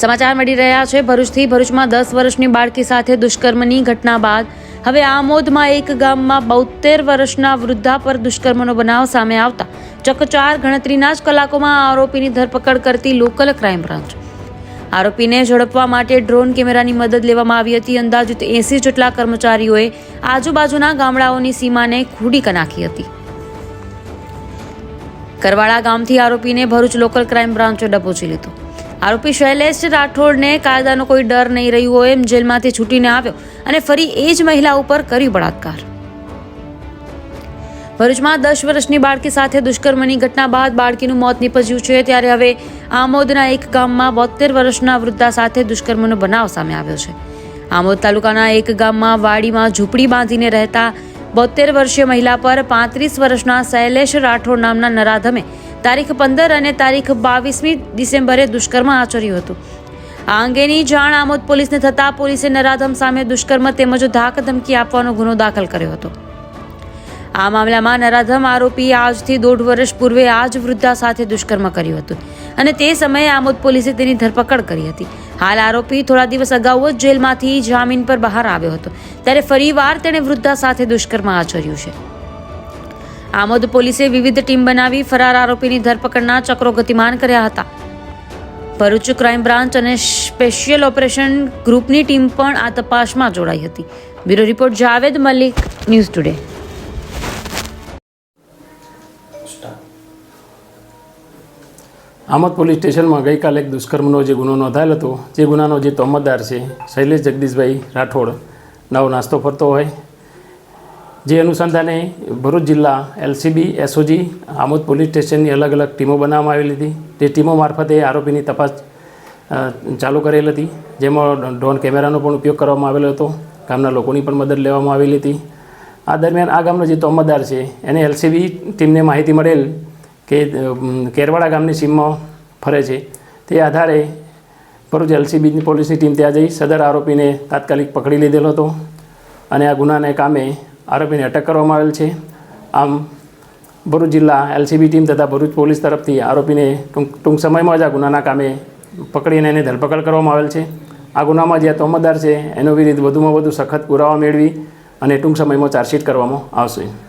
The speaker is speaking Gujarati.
સમાચાર મળી રહ્યા છે. ભરૂચથી ભરૂચમાં દસ વર્ષની બાળકી સાથે દુષ્કર્મની ઘટના બાદ હવે આમોદમાં એક ગામમાં બોતેર વર્ષના વૃદ્ધા પર દુષ્કર્મનો બનાવ સામે આવતા ચકચાર ગણતરીના જ કલાકોમાં આરોપીની ધરપકડ કરતી લોકલ ક્રાઇમ બ્રાન્ચ. આરોપીને ઝડપવા માટે ડ્રોન કેમેરાની મદદ લેવામાં આવી હતી. અંદાજિત એસી જેટલા કર્મચારીઓએ આજુબાજુના ગામડાઓની સીમાને ખુડી નાખી હતી. કરવાળા ગામથી આરોપીને ભરૂચ લોકલ ક્રાઇમ બ્રાન્ચે ડબોચી લીધો. આરોપી શૈલેષ રાઠોડને કાયદાનો કોઈ ડર નહીં રહ્યું હોય, એમ જેલમાંથી છૂટીને આવ્યો અને ફરી એ જ મહિલા ઉપર કર્યું બળાત્કાર. ભરૂચમાં દસ વર્ષની બાળકી સાથે દુષ્કર્મની ઘટના બાદ બાળકીનું મોત નીપજ્યું છે, ત્યારે હવે આમોદના એક ગામમાં બોતેર વર્ષના વૃદ્ધા સાથે દુષ્કર્મનો બનાવ સામે આવ્યો છે. આમોદ તાલુકાના એક ગામમાં વાડીમાં ઝૂંપડી બાંધીને રહેતા બોતેર વર્ષીય મહિલા પર પાંત્રીસ વર્ષના શૈલેષ રાઠોડ નામના નરાધમે તારીખ પંદર અને તારીખ બાવીસમી ડિસેમ્બરે દુષ્કર્મ આચર્યું હતું. આ અંગેની જાણ આમોદ પોલીસને થતાં પોલીસે નરાધમ સામે દુષ્કર્મ તેમજ ધાક ધમકી આપવાનો ગુનો દાખલ કર્યો હતો. આ મામલામાં નરાધમ આરોપી આજથી દોઢ વર્ષ પૂર્વે આ જ વૃદ્ધા સાથે દુષ્કર્મ કર્યું હતું અને તે સમયે આમોદ પોલીસે તેની ધરપકડ કરી હતી. હાલ આરોપી થોડા દિવસ અગાઉ જ જેલમાંથી જામીન પર બહાર આવ્યો હતો. ત્યારે ફરીવાર તેણે વૃદ્ધા સાથે દુષ્કર્મ આચર્યું છે. આમોદ પોલીસે વિવિધ ટીમ બનાવી ફરાર આરોપીની ધરપકડના ચક્રો ગતિમાન કર્યા હતા. ભરૂચ ક્રાઇમ બ્રાન્ચ અને સ્પેશિયલ ઓપરેશન ગ્રુપની ટીમ પણ આ તપાસમાં જોડાઈ હતી. Bureau report, Javed Malik, news today. Amod police સ્ટેશનમાં ગઈકાલે એક દુષ્કર્મનો જે ગુનો નોંધાયેલ હતો, જે ગુનાનો જે તોમતદાર છે, શૈલેષ જગદીશભાઈ રાઠોડ, નવો નાસ્તો ફરતો હોય જે અનુસંધાને ભરૂચ જિલ્લા એલસીબી, એસઓજી, આમોદ પોલીસ સ્ટેશનની અલગ અલગ ટીમો બનાવવામાં આવેલી હતી. તે ટીમો મારફતે આરોપીની તપાસ ચાલુ કરેલ હતી. જેમાં ડ્રોન કેમેરાનો પણ ઉપયોગ કરવામાં આવેલો હતો. ગામના લોકોની પણ મદદ લેવામાં આવેલી હતી. આ દરમિયાન આ ગામનો જે તોમતદાર છે, એને એલસીબી ટીમને માહિતી મળેલ કે કેરવાડા ગામની સીમમાં ફરે છે. તે આધારે ભરૂચ એલસીબીની પોલીસની ટીમ ત્યાં જઈ સદર આરોપીને તાત્કાલિક પકડી લીધેલો હતો અને આ ગુનાને કામે આરોપીને અટક કરવામાં આવેલ છે. આમ ભરૂચ જિલ્લા એલસીબી ટીમ તથા ભરૂચ પોલીસ તરફથી આરોપીને ટૂંક ટૂંક સમયમાં જ આ ગુનાના કામે પકડીને એને ધરપકડ કરવામાં આવેલ છે. આ ગુનામાં જે તોમતદાર છે, એનો વિરુદ્ધ વધુમાં વધુ સખત પુરાવા મેળવી અને ટૂંક સમયમાં ચાર્જશીટ કરવામાં આવશે.